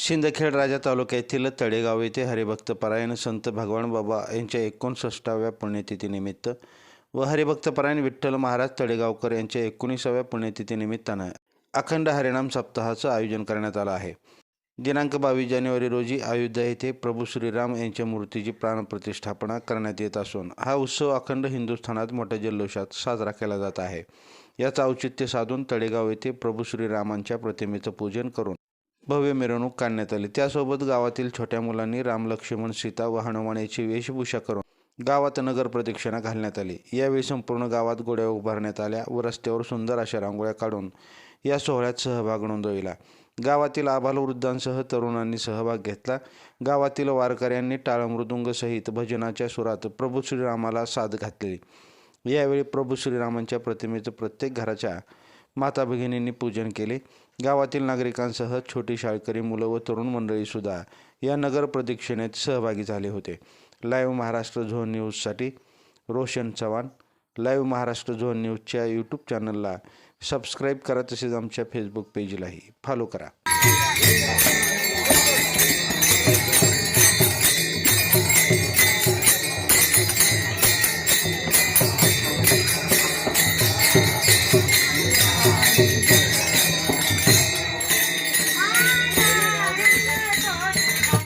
शिंदखेड राजा तालुक्यातील तळेगाव येथे हरिभक्त परायण संत भगवान बाबा यांच्या एकोणसष्टाव्या पुण्यतिथीनिमित्त व हरिभक्त परायण विठ्ठल महाराज तळेगावकर यांच्या एकोणीसाव्या पुण्यतिथीनिमित्तानं अखंड हरिनाम सप्ताहाचं आयोजन करण्यात आलं आहे. दिनांक बावीस जानेवारी रोजी अयोध्या येथे प्रभू श्रीराम यांच्या मूर्तीची प्राणप्रतिष्ठापना करण्यात येत असून हा उत्सव अखंड हिंदुस्थानात मोठ्या जल्लोषात साजरा केला जात आहे. याचं औचित्य साधून तळेगाव येथे प्रभू श्रीरामांच्या प्रतिमेचं पूजन करून भव्य मिरवणूक काढण्यात आली. त्यासोबत गावातील छोट्या मुलांनी राम लक्ष्मण सीता व हनुमान याची वेशभूषा करून गावात नगर प्रदक्षिणा घालण्यात आली. यावेळी संपूर्ण गावात गोड्या उभारण्यात आल्या व रस्त्यावर सुंदर अशा रांगोळ्या काढून या सोहळ्यात सहभाग नोंदविला. गावातील आबालवृद्धांसह तरुणांनी सहभाग घेतला. गावातील वारकऱ्यांनी टाळमृदुंगसहित भजनाच्या सुरात प्रभू श्रीरामाला साथ घातली यावेळी प्रभू श्रीरामांच्या प्रतिमेचं प्रत्येक घराच्या माता भगिनींनी पूजन केले. गावातील नागरिकांसह छोटी शाळकरी मुलं व तरुण मंडळीसुद्धा या नगर प्रदक्षिणेत सहभागी झाले होते. लाईव्ह महाराष्ट्र झोन न्यूजसाठी रोशन चव्हाण. लाईव्ह महाराष्ट्र झोन न्यूजच्या यूट्यूब चॅनलला सबस्क्राईब करा तसेच आमच्या फेसबुक पेजलाही फॉलो करा.